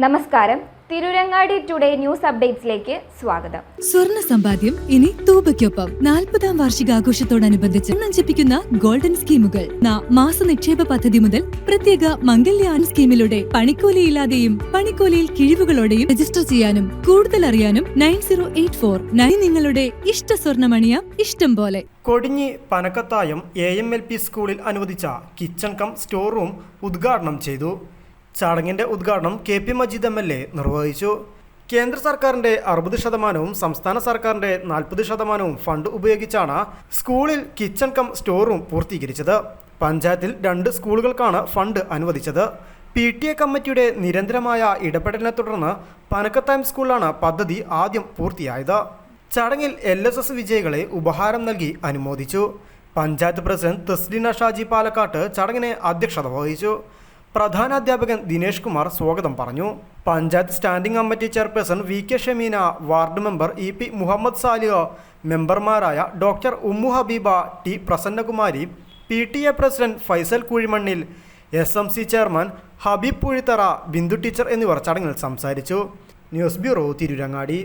നമസ്കാരം. Tirurangadi today news അപ്ഡേറ്റ്സിലേക്ക് സ്വാഗതം. സ്വർണ സമ്പാദ്യം ഇനി തൂബയ്ക്കൊപ്പം. നാൽപ്പതാം വാർഷികാഘോഷത്തോടനുബന്ധിച്ച് നഞ്ചിപ്പിക്കുന്ന ഗോൾഡൻ സ്കീമുകൾ. ന- മാസ നിക്ഷേപ പദ്ധതി മുതൽ പ്രത്യേക മംഗല്യാൻ സ്കീമിലൂടെ പണിക്കൂലിയില്ലാതെയും പണിക്കൂലിയിൽ കിഴിവുകളോടെയും രജിസ്റ്റർ ചെയ്യാനും കൂടുതൽ അറിയാനും nine zero eight four nine നിങ്ങളുടെ ഇഷ്ട സ്വർണമണിയ ഇഷ്ടം പോലെ. Kodinhi Panakkathayam A M L P സ്കൂളിൽ അനുവദിച്ച കിച്ചൺ കം സ്റ്റോർ റൂം ഉദ്ഘാടനം ചെയ്തു. ചടങ്ങിന്റെ ഉദ്ഘാടനം K P Majeed M L A നിർവഹിച്ചു. കേന്ദ്ര സർക്കാരിന്റെ അറുപത് ശതമാനവും സംസ്ഥാന സർക്കാരിന്റെ നാൽപ്പത് ശതമാനവും ഫണ്ട് ഉപയോഗിച്ചാണ് സ്കൂളിൽ കിച്ചൺ കം സ്റ്റോർ റൂം പൂർത്തീകരിച്ചത്. പഞ്ചായത്തിൽ രണ്ട് സ്കൂളുകൾക്കാണ് ഫണ്ട് അനുവദിച്ചത്. പി ടി എ കമ്മിറ്റിയുടെ നിരന്തരമായ ഇടപെടലിനെ തുടർന്ന് പനക്കത്തായം സ്കൂളിലാണ് പദ്ധതി ആദ്യം പൂർത്തിയായത്. ചടങ്ങിൽ എൽ എസ് എസ് വിജയികളെ ഉപഹാരം നൽകി അനുമോദിച്ചു. പഞ്ചായത്ത് പ്രസിഡന്റ് തസ്ലിന ഷാജി പാലക്കാട്ട് ചടങ്ങിനെ അധ്യക്ഷത വഹിച്ചു. പ്രധാനാധ്യാപകൻ ദിനേഷ് കുമാർ സ്വാഗതം പറഞ്ഞു. Panchayat standing committee chairperson V K Shameena ward member E P Muhammad Salih മെമ്പർമാരായ doctor Ummu Habeeba T Prasannakumari P T A president Faisal കുഴിമണ്ണിൽ S M C chairman Habeeb Puzhithara Bindu teacher എന്നിവർ ചടങ്ങിൽ സംസാരിച്ചു. News bureau Tirurangadi.